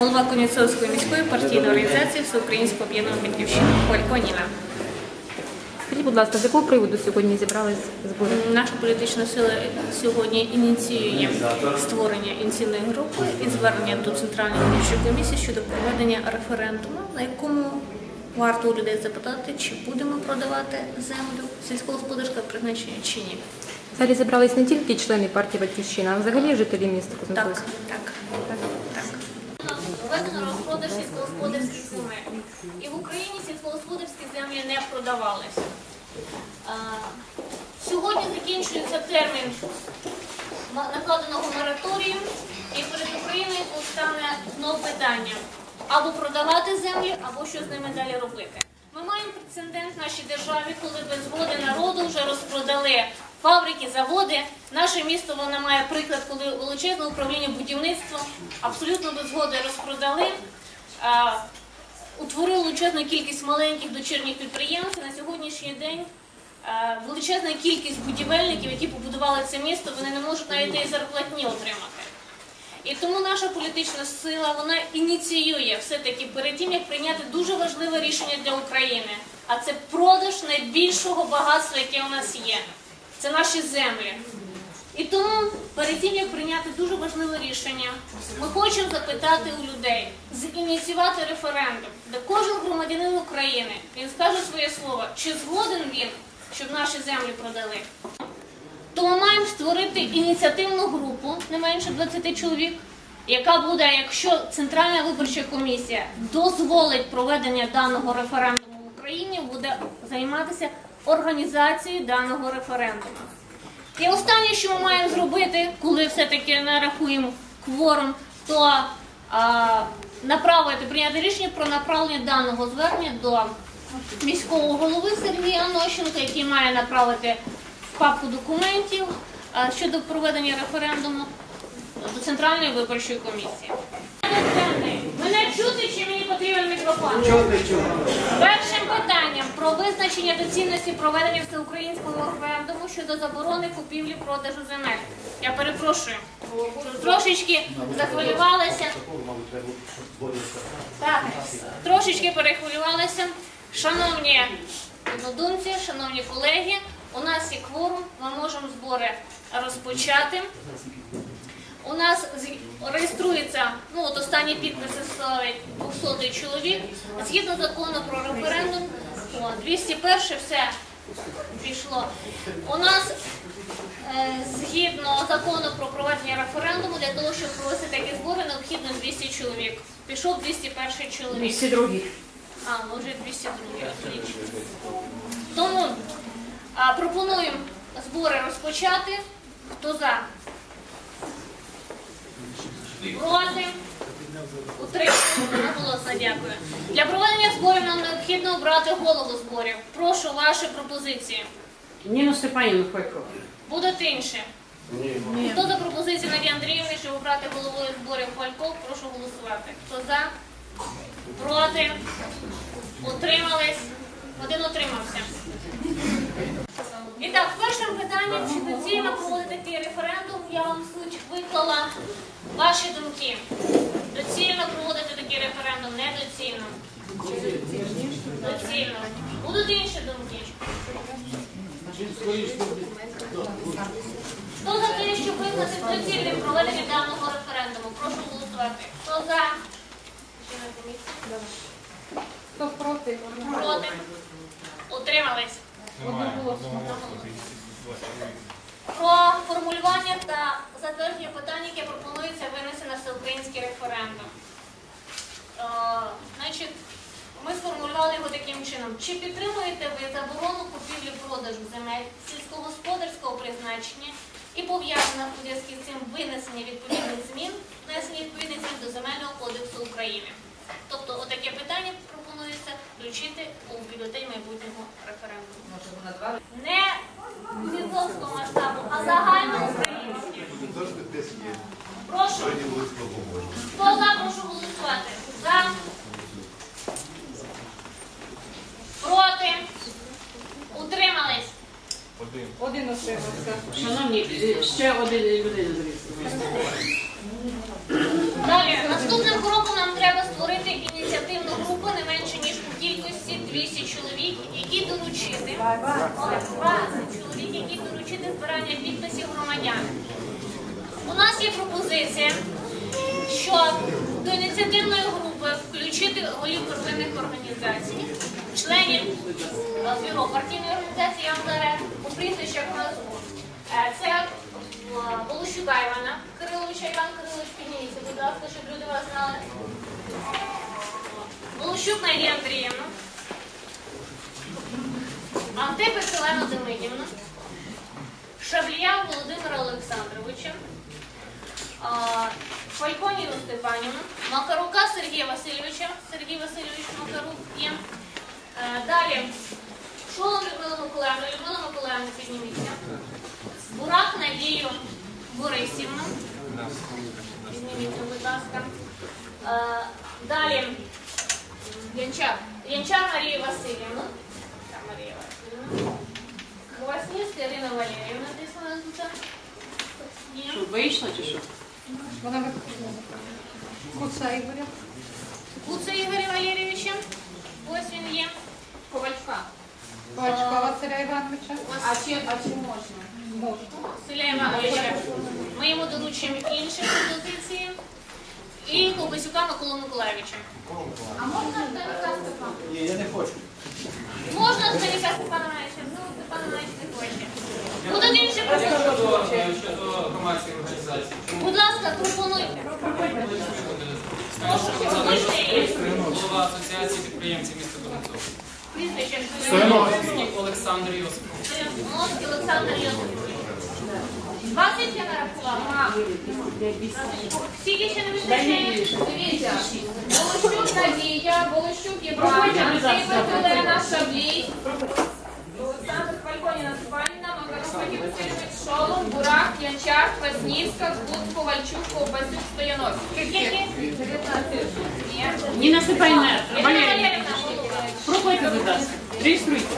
Голова Конюцовської міської партійної організації Всеукраїнського об'єднання Батьківщина Холько Ніна. Скажіть, будь ласка, з якого приводу сьогодні зібрались збори? Наша політична сила сьогодні ініціює створення ініційної групи і звернення до Центральної виборчої комісії щодо проведення референдуму, на якому варто у людей запитати, чи будемо продавати землю сільськогосподарського призначення чи ні. Залі зібрались не тільки члени партії Батьківщина, а взагалі жителі міста Так, Кузнецовська. так, так. Проведено розпродаж сільськогосподарських земель. І в Україні сільськогосподарські землі не продавалися. Сьогодні закінчується термін накладеного мораторію, і перед Україною постане знову питання або продавати землі, або що з ними далі робити. Ми маємо прецедент в нашій державі, коли без згоди народу вже розпродали фабрики, заводи. Наше місто воно має приклад, коли величезне управління будівництвом абсолютно без згоди розпродали. Утворили величезну кількість маленьких дочірніх підприємств. На сьогоднішній день величезна кількість будівельників, які побудували це місто, вони не можуть навіть і зарплатні отримати. І тому наша політична сила вона ініціює все-таки перед тим, як прийняти дуже важливе рішення для України. А це продаж найбільшого багатства, яке у нас є. Це наші землі. І тому перед тим, як прийняти дуже важливе рішення, ми хочемо запитати у людей, зініціювати референдум, де кожен громадянин України він скаже своє слово, чи згоден він, щоб наші землі продали. То ми маємо створити ініціативну групу, не менше 20 чоловік, яка буде, якщо Центральна виборча комісія дозволить проведення даного референдуму Україні, буде займатися організацією даного референдуму. І останнє, що ми маємо зробити, коли все-таки нарахуємо кворум, то а, направити, прийняти рішення про направлення даного звернення до міського голови Сергія Анощенка, який має направити папку документів а, щодо проведення референдуму до Центральної виборчої комісії. Мене чути чи мені потрібен мікрофон? Першим питанням про визначення доцільності проведення всеукраїнського референдуму щодо заборони купівлі продажу земель. Я перепрошую, трошечки захвилювалася. Так, трошечки перехвилювалася. Шановні однодумці, шановні колеги, у нас є кворум, ми можемо збори розпочати. У нас реєструється, ну от останні підписи ставить 200 чоловік. Згідно закону про референдум, о, 201 все пішло. У нас е, згідно закону про проведення референдуму, для того, щоб провести такі збори, необхідно 200 чоловік. Пішов 201 чоловік. 200 других. А, може 202, отлично. Тому а, пропонуємо збори розпочати. Хто за? Проти? Утримуємо. Одноголосно дякую. Для проведення зборів нам необхідно обрати голову зборів. Прошу ваші пропозиції. Ніну Степанівну Хойко. Будуть інші? Ні. Хто за пропозицію Надії Андріївни, щоб обрати головою зборів Фальков, прошу голосувати. Хто за? Проти? Утримались? Один утримався. І так, першим питанням, чи доцільно проводити такий референдум, я вам суть виклала ваші думки. Доцільно проводити такий референдум, недоцільно. Доцільно. Будуть інші думки. Хто за те, щоб визнати доцільним проведення даного референдуму? Прошу голосувати. Хто за? Хто проти? Проти? Утримались? Про та затвердження питань, яке пропонується винести на всеукраїнський референдум. Е, Значить, ми сформулювали його таким чином. Чи підтримуєте ви заборону купівлі-продажу земель сільськогосподарського призначення і пов'язане у зв'язку з цим винесення відповідних змін, внесення відповідних змін до Земельного кодексу України? Тобто, отаке питання пропонується включити у бюлетень майбутнього референдуму. Не Хто за, голосувати? За. Проти. Утримались. Один. Один. Шановні, е, ще один людина. Далі. Наступним кроком нам треба створити ініціативну групу не менше, ніж у кількості 200 чоловік, які доручити. 20 чоловік, які доручити збирання підписів громадян. У нас є пропозиція що до ініціативної групи включити голів первинних організацій, членів е, бюро партійної організації я у прізвищах назву. Е, Це е, Волощука Івана Кириловича, Іван Кирилович, підніміться, будь ласка, щоб люди вас знали. Волощук Надія Андріївна. Антипець Олена Демидівна. Шаблія Володимира Олександровича. А, Фальконіну Степанівну, Макарука Сергія Васильовича, Сергій Васильович Макарук є. Е, Далі Шолом Людмила Миколаївна, Людмила Миколаївна, підніміться. Бурак Надію Борисівну. Підніміться, будь ласка. Е, Далі Янчар. Янчар Марію Васильівну. Так, Марія Васильівна. Квасніцька Ірина Валеріївна, десь вона тут. Вийшла чи що? Вона. Куца Ігоря. Куца Ігоря Валерійовича. Ось він є. Ковальчука. Бачка Василя Івановича. А чи, а чи можна? Можна. Василя Івановича. Ми йому доручимо інші пропозиції. І Ковбасюка Миколу Миколаєвича. А можна Станіка Степана? Ні, я не хочу. Можна Станіка Степановича? Ну, Степанович не хоче. Будуть інші пропозиції. Громадських організацій? Будь ласка, пропонуйте. Голова асоціації підприємців міста Донецька. Прізвище. Олександр Йосипович. Стояновський Олександр Йосипович. 20 я нарахувала. Скільки ще не вистачає? Дивіться, Волощук Надія, Волощук Євгенія, Антипець Олена, Шаблій, Олександр Вадим Васильович, Шолом, Бурак, Янчар, Кваснівська, Гуд, Ковальчук, Ковбасюк, Стояновський. Скільки? 19. Ні. Ніна Степанівна, Валерія, пробуйте, будь ласка. Реєструйте.